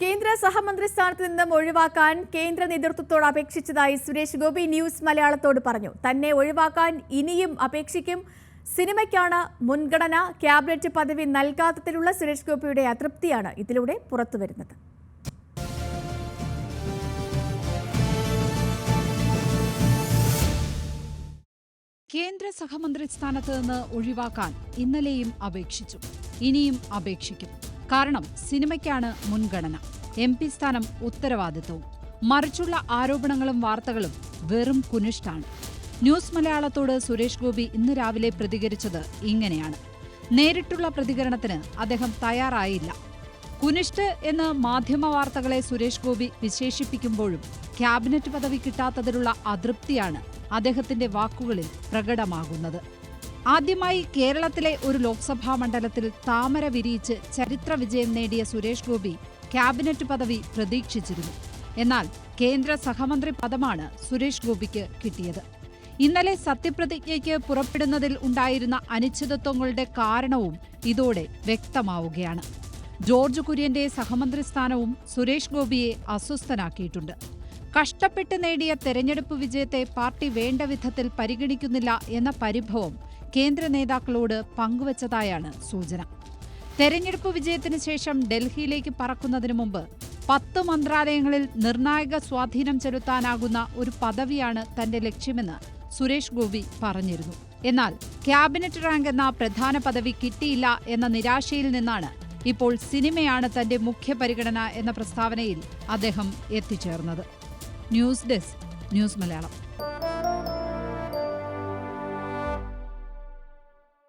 കേന്ദ്ര സഹമന്ത്രി സ്ഥാനത്ത് നിന്നും ഒഴിവാക്കാൻ കേന്ദ്ര നേതൃത്വത്തോട് അപേക്ഷിച്ചതായി സുരേഷ് ഗോപി ന്യൂസ് മലയാളത്തോട് പറഞ്ഞു. തന്നെ ഒഴിവാക്കാൻ ഇനിയും അപേക്ഷിക്കും. സിനിമയ്ക്കാണ് മുൻഗണന. ക്യാബിനറ്റ് പദവി നൽകാത്തതിലുള്ള സുരേഷ് ഗോപിയുടെ അതൃപ്തിയാണ് ഇതിലൂടെ പുറത്തുവരുന്നത്. കേന്ദ്ര സഹമന്ത്രി സ്ഥാനത്ത് നിന്ന് ഒഴിവാക്കാൻ ഇന്നലെയും അപേക്ഷിച്ചു. ഇനിയും അപേക്ഷിക്കും. കാരണം സിനിമയ്ക്കാണ് മുൻഗണന. എം പി സ്ഥാനം ഉത്തരവാദിത്വവും മറിച്ചുള്ള ആരോപണങ്ങളും വാർത്തകളും വെറും കുനിഷ്ടാണ്. ന്യൂസ് മലയാളത്തോട് സുരേഷ് ഗോപി ഇന്ന് രാവിലെ പ്രതികരിച്ചത് ഇങ്ങനെയാണ്. നേരിട്ടുള്ള പ്രതികരണത്തിന് അദ്ദേഹം തയ്യാറായില്ല. കുനിഷ്ട് എന്ന് മാധ്യമ വാർത്തകളെ സുരേഷ് ഗോപി വിശേഷിപ്പിക്കുമ്പോഴും ക്യാബിനറ്റ് പദവി കിട്ടാത്തതിലുള്ള അതൃപ്തിയാണ് അദ്ദേഹത്തിന്റെ വാക്കുകളിൽ പ്രകടമാകുന്നത്. ആദ്യമായി കേരളത്തിലെ ഒരു ലോക്സഭാ മണ്ഡലത്തിൽ താമര വിരിയിച്ച് ചരിത്ര വിജയം നേടിയ സുരേഷ് ഗോപി ക്യാബിനറ്റ് പദവി പ്രതീക്ഷിച്ചിരുന്നു. എന്നാൽ കേന്ദ്ര സഹമന്ത്രി പദമാണ് സുരേഷ് ഗോപിക്ക് കിട്ടിയത്. ഇന്നലെ സത്യപ്രതിജ്ഞയ്ക്ക് പുറപ്പെടുന്നതിൽ ഉണ്ടായിരുന്ന അനിശ്ചിതത്വങ്ങളുടെ കാരണവും ഇതോടെ വ്യക്തമാവുകയാണ്. ജോർജ് കുര്യന്റെ സഹമന്ത്രി സ്ഥാനവും സുരേഷ് ഗോപിയെ അസ്വസ്ഥനാക്കിയിട്ടുണ്ട്. കഷ്ടപ്പെട്ട് നേടിയ തെരഞ്ഞെടുപ്പ് വിജയത്തെ പാർട്ടി വേണ്ട വിധത്തിൽ പരിഗണിക്കുന്നില്ല എന്ന പരിഭവം കേന്ദ്ര നേതാക്കളോട് പങ്കുവച്ചതായാണ് സൂചന. തെരഞ്ഞെടുപ്പ് വിജയത്തിന് ശേഷം ഡൽഹിയിലേക്ക് പറക്കുന്നതിന് മുമ്പ് പത്ത് മന്ത്രാലയങ്ങളിൽ നിർണായക സ്വാധീനം ചെലുത്താനാകുന്ന ഒരു പദവിയാണ് തന്റെ ലക്ഷ്യമെന്ന് സുരേഷ് ഗോപി പറഞ്ഞിരുന്നു. എന്നാൽ ക്യാബിനറ്റ് റാങ്ക് എന്ന പ്രധാന പദവി കിട്ടിയില്ല എന്ന നിരാശയിൽ നിന്നാണ് ഇപ്പോൾ സിനിമയാണ് തന്റെ മുഖ്യ പരിഗണന എന്ന പ്രസ്താവനയിൽ അദ്ദേഹം എത്തിച്ചേർന്നത്. News desk news Malayalam.